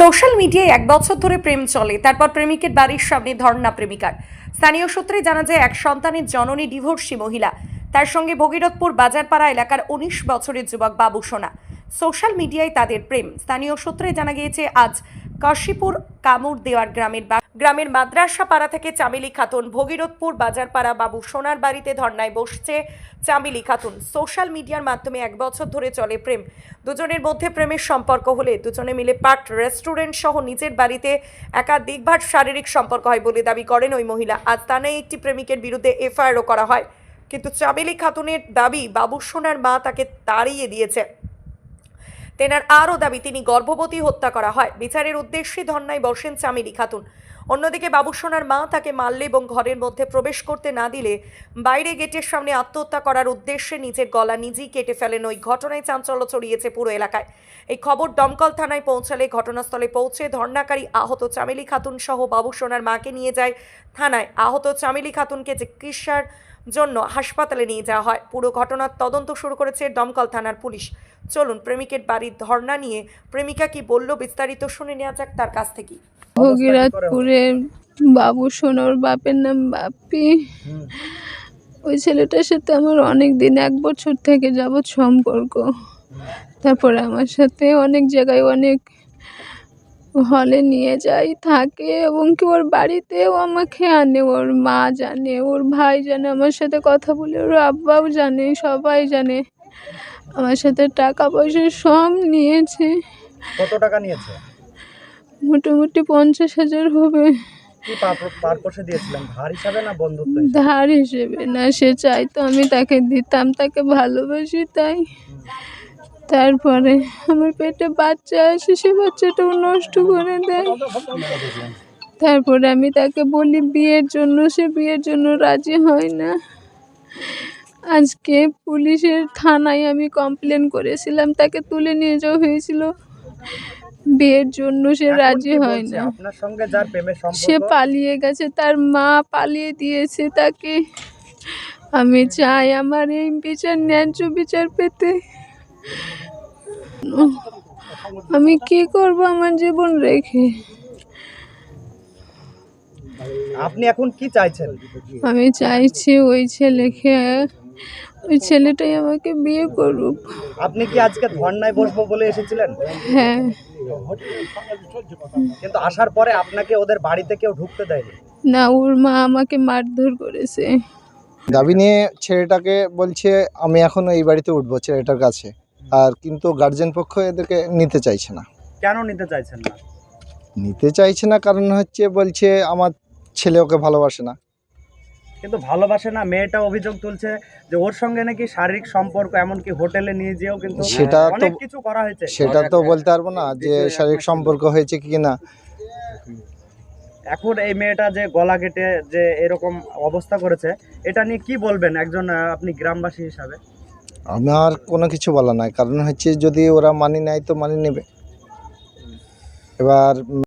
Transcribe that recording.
Social মিডিয়ায় এক বছর ধরে প্রেম চলে, তারপর প্রেমিকের বাড়ির সামনে ধর্ণা প্রেমিকার। স্থানীয় সূত্রে জানা যায়, এক সন্তানের জননী ডিভোর্সি মহিলা। তার সঙ্গে ভগীরথপুর বাজারপাড়া এলাকার উনিশ বছরের যুবক বাবু সোনা। সোশ্যাল মিডিয়ায় তাদের প্রেম। স্থানীয় সূত্রে জানা গিয়েছে, আজ কাশীপুর কামুর দেওয়ার গ্রামের গ্রামের মাদ্রাসা পাড়া থেকে চামেলি খাতুন ভগীরথপুর, বাজারপাড়া বাবু সোনার বাড়িতে ধর্নায় বসছে চামেলি খাতুন। সোশ্যাল মিডিয়ার মাধ্যমে এক বছর ধরে চলে প্রেম। দুজনের মধ্যে প্রেমের সম্পর্ক হলে দুজনে মিলে পাট, রেস্টুরেন্ট সহ নিজের বাড়িতে একাধিকবার শারীরিক সম্পর্ক হয় বলে দাবি করেন ওই মহিলা। আজ থানায় একটি প্রেমিকের বিরুদ্ধে এফআইআরও করা হয়। কিন্তু চামেলি খাতুনের দাবি বাবু সোনার মা তাকে তাড়িয়ে দিয়েছে। তেনার আরও দাবি, তিনি গর্ভবতী হত্যা করা হয়। বিচারের উদ্দেশ্যে ধর্নায় বসেন চামেলি খাতুন। অন্যদিকে বাবুসোনার মা তাকে মারলে এবং ঘরের মধ্যে প্রবেশ করতে না দিলে বাইরে গেটের সামনে আত্মহত্যা করার উদ্দেশ্যে নিজের গলা নিজেই কেটে ফেলেন ওই ঘটনায় চাঞ্চল্য ছড়িয়েছে পুরো এলাকায়। এই খবর দমকল থানায় পৌঁছালে ঘটনাস্থলে পৌঁছে ধর্নাকারী আহত চামেলি খাতুন সহ বাবুসোনার মাকে নিয়ে যায় থানায়। আহত চামেলি খাতুনকে চিকিৎসার জন্য হাসপাতালে নিয়ে যাওয়া হয়। পুরো ঘটনার তদন্ত শুরু করেছে দমকল থানার পুলিশ। চলুন প্রেমিকের বাড়ির ধর্ণা নিয়ে প্রেমিকা কি বলল বিস্তারিত শুনে নেওয়া যাক তার কাছ থেকে ভগীরথপুরে বাবু সোনার বাপের নাম বাপি। ওই ছেলেটার সাথে আমার অনেক দিন এক বছর থেকে যাবৎ সম্পর্ক। তারপরে আমার সাথে অনেক জায়গায় অনেক হলে নিয়ে যাই থাকে এবং কি ওর বাড়িতেও আমাকে আনে ওর মা জানে ওর ভাই জানে আমার সাথে কথা বলে ওর আব্বাও জানে সবাই জানে। আমার সাথে টাকা পয়সা সব নিয়েছে। কত টাকা নিয়েছে? মোটামুটি পঞ্চাশ হাজার হবে। ধার হিসেবে না সে চাইতো আমি তাকে দিতাম তাকে ভালোবাসি তাই। তারপরে আমার পেটে বাচ্চা আসে সে বাচ্চাটাও নষ্ট করে দেয়। তারপরে আমি তাকে বলি বিয়ের জন্য সে বিয়ের জন্য রাজি হয় না। আজকে পুলিশের থানায় আমি কমপ্লেন করেছিলাম তাকে তুলে নিয়ে যাওয়া হয়েছিল। বিয়ের জন্য সে রাজি হয় না। আপনার সঙ্গে যার প্রেমের সে পালিয়ে গেছে তার মা পালিয়ে দিয়েছে তাকে। আমি চাই আমার এই বিচার ন্যায্য বিচার পেতে। আমি কি করব আমার জীবন রেখে? আপনি এখন কি চাইছেন? আমি চাইছি ওই ছেলেকে ওই ছেলেটাই আমাকে বিয়ে করুক। আপনি কি আজকে ধর্নায় বসবো বলে এসেছিলেন? হ্যাঁ। কিন্তু আসার পরে আপনাকে ওদের বাড়িতে কেউ ঢুকতে দেয়নি? না ওর মা আমাকে মারধর করেছে। দাবি নিয়ে ছেলেটাকে বলছে আমি এখন এই বাড়িতে উঠবো ছেলেটার কাছে। আর কিন্তু গার্জেন পক্ষ এদেরকে নিতে চাইছে না। কেন নিতে চাইছেন না? নিতে চাইছে না কারণ হচ্ছে বলছে আমার ছেলে ওকে ভালোবাসে না। কিন্তু ভালোবাসে না মেয়েটা অভিযোগ তুলছে যে ওর সঙ্গে নাকি শারীরিক সম্পর্ক এমনকি হোটেলে নিয়ে যেও কিন্তু সেটা তো- অনেক কিছু করা হয়েছে। সেটা তো বলতে পারব না যে শারীরিক সম্পর্ক হয়েছে কি না এখন এই মেয়েটা যে গলা কেটে যে এরকম অবস্থা করেছে এটা নিয়ে কি বলবেন একজন আপনি গ্রামবাসী হিসাবে? আমার কোনো কিছু বলা নাই কারণ হচ্ছে যদি ওরা মানি নেয় তো মানি নেবে। এবার